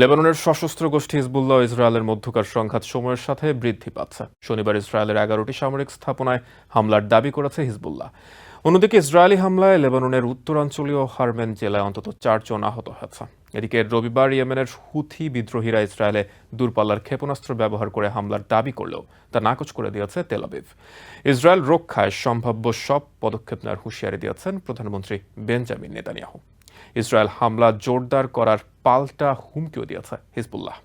লেবাননের সশস্ত্র গোষ্ঠী হিজবুল্লাহ ইসরায়েলের মধ্যকার সংঘাত সময়ের সাথে বৃদ্ধি পাচ্ছে। শনিবার ইসরায়েলের এগারোটি সামরিক স্থাপনায় হামলার দাবি করেছে হিজবুল্লাহ। অন্যদিকে ইসরায়েলি হামলায় লেবাননের উত্তরাঞ্চলীয় হারমেন জেলায় অন্তত চারজন আহত হয়েছে। এদিকে রবিবার ইয়েমেনের হুথি বিদ্রোহীরা ইসরায়েলে দূরপাল্লার ক্ষেপণাস্ত্র ব্যবহার করে হামলার দাবি করলেও তা নাকচ করে দিয়েছে তেলাবিব ইসরায়েল রক্ষায় সম্ভাব্য সব পদক্ষেপ নেওয়ার হুঁশিয়ারি দিয়েছেন প্রধানমন্ত্রী বেঞ্জামিন নেতানিয়াহু। ইসরায়েল হামলা জোরদার করার পাল্টা হুমকিও দিয়েছে হিজবুল্লাহ।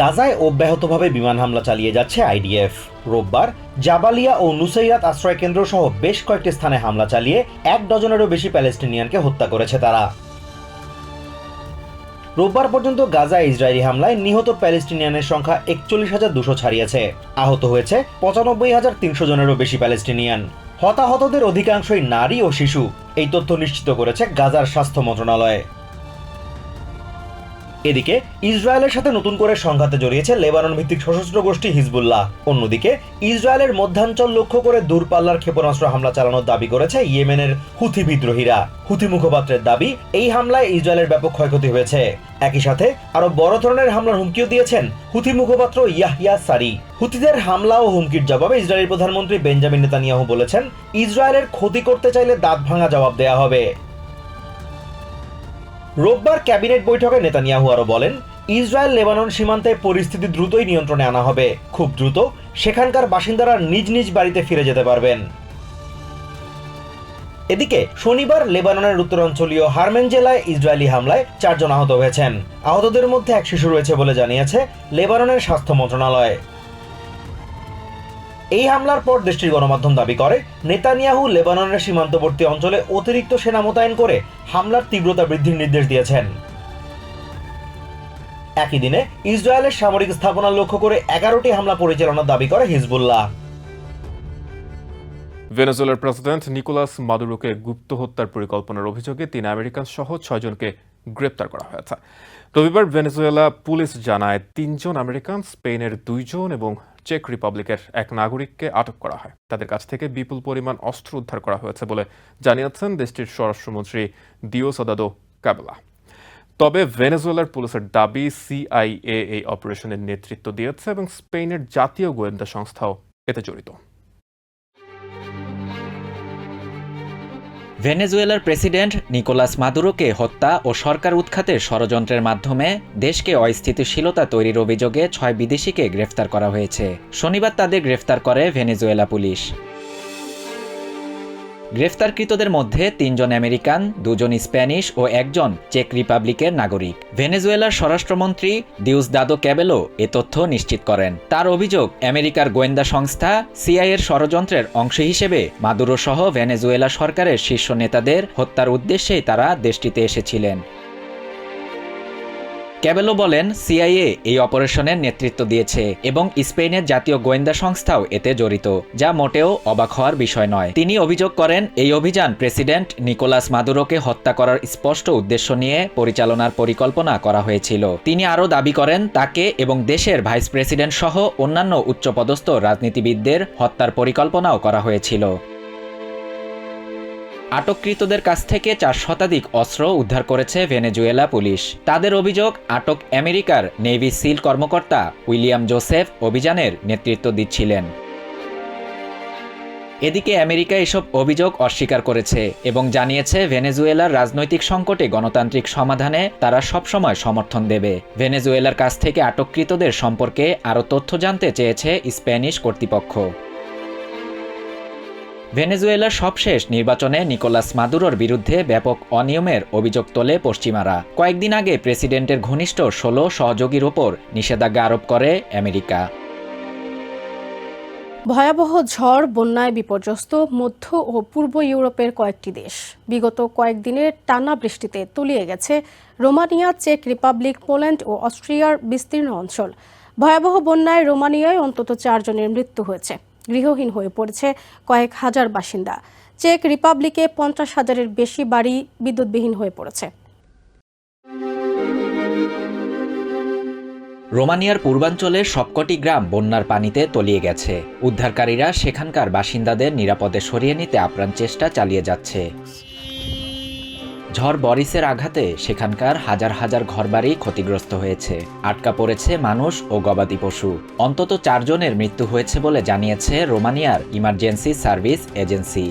গাজায় অব্যাহতভাবে বিমান হামলা চালিয়ে যাচ্ছে আইডিএফ। রোববার জাবালিয়া ও নুসাইরাত আশ্রয় কেন্দ্র সহ বেশ কয়েকটি স্থানে হামলা চালিয়ে এক ডজনেরও বেশি প্যালেস্টিনিয়ানকে হত্যা করেছে তারা। রোববার পর্যন্ত গাজা ইসরায়েলি হামলায় নিহত প্যালেস্টিনিয়ানের সংখ্যা একচল্লিশ হাজার দুশো ছাড়িয়েছে। আহত হয়েছে পঁচানব্বই হাজার তিনশো জনেরও বেশি প্যালেস্টিনিয়ান। হতাহতদের অধিকাংশই নারী ও শিশু। এই তথ্য নিশ্চিত করেছে গাজার স্বাস্থ্য মন্ত্রণালয়। এদিকে, ইসরায়েলের সাথে নতুন করে সংঘাতে জড়িয়েছে লেবানন ভিত্তিক সশস্ত্র গোষ্ঠী হিজবুল্লাহ। অন্যদিকে, ইসরায়েলের মধ্যাঞ্চল লক্ষ্য করে দূরপাল্লার ক্ষেপণাস্ত্র হামলা চালানোর দাবি করেছে ইয়েমেনের হুথি বিদ্রোহীরা। হুথি মুখপাত্রের দাবি, এই হামলায় ইসরায়েলের ব্যাপক ক্ষয়ক্ষতি হয়েছে। একই সাথে আরও বড় ধরনের হামলার হুমকিও দিয়েছেন হুথি মুখপাত্র ইয়াহিয়া সারি। হুথিদের হামলা ও হুমকির জবাবে ইসরায়েলের প্রধানমন্ত্রী বেঞ্জামিন নেতানিয়াহু বলেছেন, ইসরায়েলের ক্ষতি করতে চাইলে দাঁত ভাঙা জবাব দেয়া হবে। রোববার ক্যাবিনেট বৈঠকে নেতানিয়াহু আরও বলেন, ইসরায়েল লেবানন সীমান্তে পরিস্থিতি দ্রুতই নিয়ন্ত্রণে আনা হবে। খুব দ্রুত সেখানকার বাসিন্দারা নিজ নিজ বাড়িতে ফিরে যেতে পারবেন। এদিকে শনিবার লেবাননের উত্তরাঞ্চলীয় হারমেন জেলায় ইসরায়েলি হামলায় চারজন আহত হয়েছেন। আহতদের মধ্যে এক শিশু রয়েছে বলে জানিয়েছে লেবাননের স্বাস্থ্য মন্ত্রণালয়। এই হামলার পর দেশটির গণমাধ্যম দাবি করে, নেতানিয়াহু লেবাননের সীমান্তবর্তী অঞ্চলে অতিরিক্ত সেনা মোতায়েন করে হামলার তীব্রতা বৃদ্ধির নির্দেশ দিয়েছেন। একই দিনে ইসরায়েলের সামরিক স্থাপনা লক্ষ্য করে এগারোটি হামলা পরিচালনার দাবি করে হিজবুল্লাহ। ভেনেজুয়েলার প্রেসিডেন্ট নিকোলাস মাদুরোকে গুপ্ত হত্যার পরিকল্পনার অভিযোগে তিন আমেরিকান সহ ছয়জনকে গ্রেপ্তার করা হয়েছে। রবিবার ভেনেজুয়েলা পুলিশ জানায়, তিনজন আমেরিকান, স্পেনের দুইজন এবং চেক রিপাবলিকের এক নাগরিককে আটক করা হয়। তাদের কাছ থেকে বিপুল পরিমাণ অস্ত্র উদ্ধার করা হয়েছে বলে জানিয়েছেন দেশটির স্বরাষ্ট্রমন্ত্রী দিওসদাদো কাবেলা তবে ভেনেজুয়েলার পুলিশের দাবি, সিআইএ এই অপারেশনের নেতৃত্ব দিয়েছে এবং স্পেনের জাতীয় গোয়েন্দা সংস্থাও এতে জড়িত। ভেনেজুয়েলার প্রেসিডেন্ট নিকোলাস মাদুরোকে হত্যা ও সরকার উৎখাতের ষড়যন্ত্রের মাধ্যমে দেশকে অস্থিতিশীলতা তৈরির অভিযোগে ছয় বিদেশিকে গ্রেফতার করা হয়েছে। শনিবার তাদের গ্রেফতার করে ভেনেজুয়েলা পুলিশ। গ্রেফতারকৃতদের মধ্যে তিনজন আমেরিকান, দুজন স্প্যানিশ ও একজন চেক রিপাবলিকের নাগরিক। ভেনেজুয়েলার স্বরাষ্ট্রমন্ত্রী দিউস দাদো ক্যাবেলো এ তথ্য নিশ্চিত করেন। তার অভিযোগ, আমেরিকার গোয়েন্দা সংস্থা সিআইয়ের ষড়যন্ত্রের অংশ হিসেবে মাদুরো সহ ভেনেজুয়েলা সরকারের শীর্ষ নেতাদের হত্যার উদ্দেশ্যেই তারা দেশটিতে এসেছিলেন। ক্যাবেলো বলেন, সিআইএ এই অপারেশনের নেতৃত্ব দিয়েছে এবং স্পেনের জাতীয় গোয়েন্দা সংস্থাও এতে জড়িত, যা মোটেও অবাক হওয়ার বিষয় নয়। তিনি অভিযোগ করেন, এই অভিযান প্রেসিডেন্ট নিকোলাস মাদুরোকে হত্যা করার স্পষ্ট উদ্দেশ্য নিয়ে পরিচালনার পরিকল্পনা করা হয়েছিল। তিনি আরও দাবি করেন, তাকে এবং দেশের ভাইস প্রেসিডেন্ট সহ অন্যান্য উচ্চপদস্থ রাজনীতিবিদদের হত্যার পরিকল্পনাও করা হয়েছিল। আটককৃতদের কাছ থেকে চার শতাধিক অস্ত্র উদ্ধার করেছে ভেনেজুয়েলা পুলিশ। তাদের অভিযোগ, আটক আমেরিকার নেভি সিল কর্মকর্তা উইলিয়াম জোসেফ অভিযানের নেতৃত্ব দিচ্ছিলেন। এদিকে আমেরিকা এসব অভিযোগ অস্বীকার করেছে এবং জানিয়েছে ভেনেজুয়েলার রাজনৈতিক সংকটে গণতান্ত্রিক সমাধানে তারা সবসময় সমর্থন দেবে। ভেনেজুয়েলার কাছ থেকে আটককৃতদের সম্পর্কে আরও তথ্য জানতে চেয়েছে স্প্যানিশ কর্তৃপক্ষ। ভেনেজুয়েলার সবশেষ নির্বাচনে নিকোলাস মাদুরোর বিরুদ্ধে ব্যাপক অনিয়মের অভিযোগ তোলে পশ্চিমারা। কয়েকদিন আগে প্রেসিডেন্টের ঘনিষ্ঠ ষোলো সহযোগীর ওপর নিষেধাজ্ঞা আরোপ করে আমেরিকা। ভয়াবহ ঝড় বন্যায় বিপর্যস্ত মধ্য ও পূর্ব ইউরোপের কয়েকটি দেশ। বিগত কয়েকদিনের টানা বৃষ্টিতে তলিয়ে গেছে রোমানিয়া, চেক রিপাবলিক, পোল্যান্ড ও অস্ট্রিয়ার বিস্তীর্ণ অঞ্চল। ভয়াবহ বন্যায় রোমানিয়ায় অন্তত চারজনের মৃত্যু হয়েছে। গৃহহীন হয়ে পড়েছে কয়েক হাজার বাসিন্দা। চেক রিপাবলিকে পঞ্চাশ হাজারের বেশি বাড়ি বিদ্যুৎবিহীন হয়ে পড়েছে। রোমানিয়ার পূর্বাঞ্চলের সবকটি গ্রাম বন্যার পানিতে তলিয়ে গেছে। উদ্ধারকারীরা সেখানকার বাসিন্দাদের নিরাপদে সরিয়ে নিতে আপ্রাণ চেষ্টা চালিয়ে যাচ্ছে। ঝড় বরিসের আঘাতে সেখানকার হাজার হাজার ঘরবাড়ি ক্ষতিগ্রস্ত হয়েছে। আটকা পড়েছে মানুষ ও গবাদি পশু। অন্তত চারজনের মৃত্যু হয়েছে বলে জানিয়েছে রোমানিয়ার ইমার্জেন্সি সার্ভিস এজেন্সি।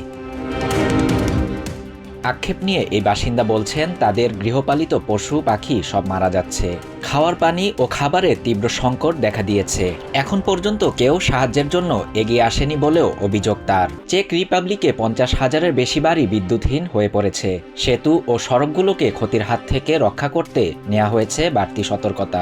আক্ষেপ নিয়ে এই বাসিন্দা বলছেন, তাদের গৃহপালিত পশু পাখি সব মারা যাচ্ছে। খাওয়ার পানি ও খাবারে তীব্র সংকট দেখা দিয়েছে। এখন পর্যন্ত কেউ সাহায্যের জন্য এগিয়ে আসেনি বলেও অভিযোগ তার। চেক রিপাবলিকে পঞ্চাশ হাজারের বেশি বাড়ি বিদ্যুৎহীন হয়ে পড়েছে। সেতু ও সড়কগুলোকে ক্ষতির হাত থেকে রক্ষা করতে নেওয়া হয়েছে বাড়তি সতর্কতা।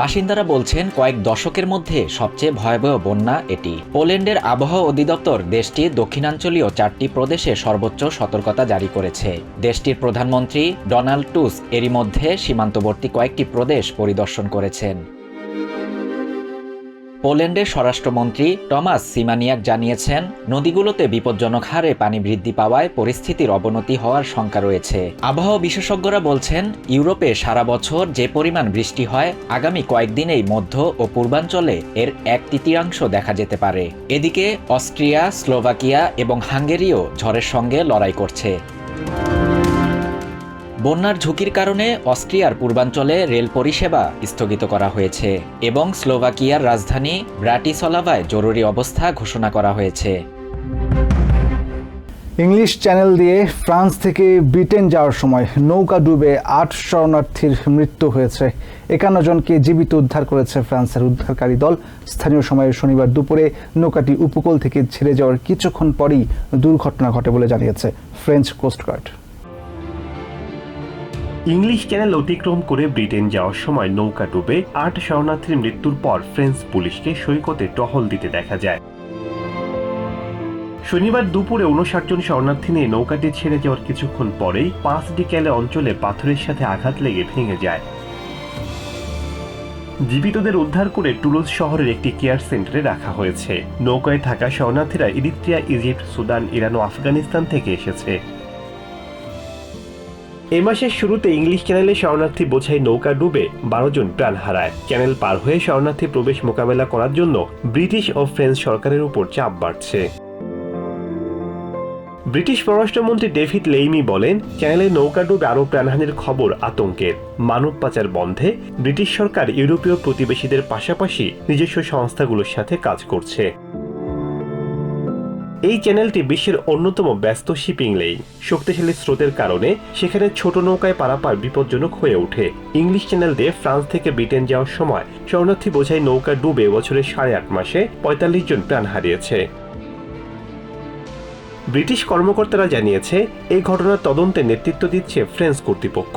বাসিন্দারা বলছেন, কয়েক দশকের মধ্যে সবচেয়ে ভয়াবহ বন্যা এটি। পোল্যান্ডের আবহাওয়া অধিদপ্তর দেশটির দক্ষিণাঞ্চলীয় চারটি প্রদেশে সর্বোচ্চ সতর্কতা জারি করেছে। দেশটির প্রধানমন্ত্রী ডোনাল্ড টুস এরই মধ্যে সীমান্তবর্তী কয়েকটি প্রদেশ পরিদর্শন করেছেন। পোল্যান্ডের স্বরাষ্ট্রমন্ত্রী টমাস সিমানিয়াক জানিয়েছেন, নদীগুলোতে বিপজ্জনক হারে পানি বৃদ্ধি পাওয়ায় পরিস্থিতির অবনতি হওয়ার শঙ্কা রয়েছে। আবহাওয়া বিশেষজ্ঞরা বলছেন, ইউরোপে সারা বছর যে পরিমাণ বৃষ্টি হয়, আগামী কয়েকদিনেই মধ্য ও পূর্বাঞ্চলে এর এক তৃতীয়াংশ দেখা যেতে পারে। এদিকে অস্ট্রিয়া, স্লোভাকিয়া এবং হাঙ্গেরিও ঝড়ের সঙ্গে লড়াই করছে। বন্যার ঝুঁকির কারণে অস্ট্রিয়ার পূর্বাঞ্চলে রেল পরিষেবা স্থগিত করা হয়েছে এবং স্লোভাকিয়ার রাজধানী ব্রাটিসলাভায় জরুরি অবস্থা ঘোষণা করা হয়েছে। ইংলিশ চ্যানেল দিয়ে ফ্রান্স থেকে ব্রিটেন যাওয়ার সময় নৌকা ডুবে আট শরণার্থীর মৃত্যু হয়েছে। একান্ন জনকে জীবিত উদ্ধার করেছে ফ্রান্সের উদ্ধারকারী দল। স্থানীয় সময়ে শনিবার দুপুরে নৌকাটি উপকূল থেকে ছেড়ে যাওয়ার কিছুক্ষণ পরই দুর্ঘটনা ঘটে বলে জানিয়েছে ফ্রেঞ্চ কোস্টগার্ড। ইংলিশ চ্যানেল অতিক্রম করে ব্রিটেন যাওয়ার সময় নৌকা ডুবে আট শরণার্থীর মৃত্যুর পর ফ্রেঞ্চ পুলিশকে সৈকতে টহল দিতে দেখা যায়। শনিবার দুপুরে উনষাট জন শরণার্থী নিয়ে নৌকাটি ছেড়ে যাওয়ার কিছুক্ষণ পরেই পাঁচ ডিক্যালে অঞ্চলে পাথরের সাথে আঘাত লেগে ভেঙে যায়। জীবিতদের উদ্ধার করে টুলুজ শহরের একটি কেয়ার সেন্টারে রাখা হয়েছে। নৌকায় থাকা শরণার্থীরা ইরিত্রিয়া, ইজিপ্ট, সুদান, ইরান ও আফগানিস্তান থেকে এসেছে। এ মাসের শুরুতে ইংলিশ চ্যানেলে শরণার্থী বোঝাই নৌকা ডুবে বারো জন প্রাণ হারায়। চ্যানেল পার হয়ে শরণার্থী প্রবেশ মোকাবেলা করার জন্য ব্রিটিশ ও ফ্রেঞ্চ সরকারের উপর চাপ বাড়ছে। ব্রিটিশ পররাষ্ট্রমন্ত্রী ডেভিড লেইমি বলেন, চ্যানেলে নৌকা ডুবে আরও প্রাণহানির খবর আতঙ্কের। মানব পাচার বন্ধে ব্রিটিশ সরকার ইউরোপীয় প্রতিবেশীদের পাশাপাশি নিজস্ব সংস্থাগুলোর সাথে কাজ করছে। এই চ্যানেলটি বিশ্বের অন্যতম ব্যস্ত শিপিং লেইন। শক্তিশালী স্রোতের কারণে সেখানে ছোট নৌকায় পারাপার বিপজ্জনক হয়ে ওঠে। ইংলিশ চ্যানেল দিয়ে ফ্রান্স থেকে ব্রিটেন যাওয়ার সময় শরণার্থী বোঝাই নৌকা ডুবে বছরের সাড়ে আট মাসে পঁয়তাল্লিশ জন প্রাণ হারিয়েছে। ব্রিটিশ কর্মকর্তারা জানিয়েছে, এই ঘটনার তদন্তে নেতৃত্ব দিচ্ছে ফ্রেঞ্চ কর্তৃপক্ষ।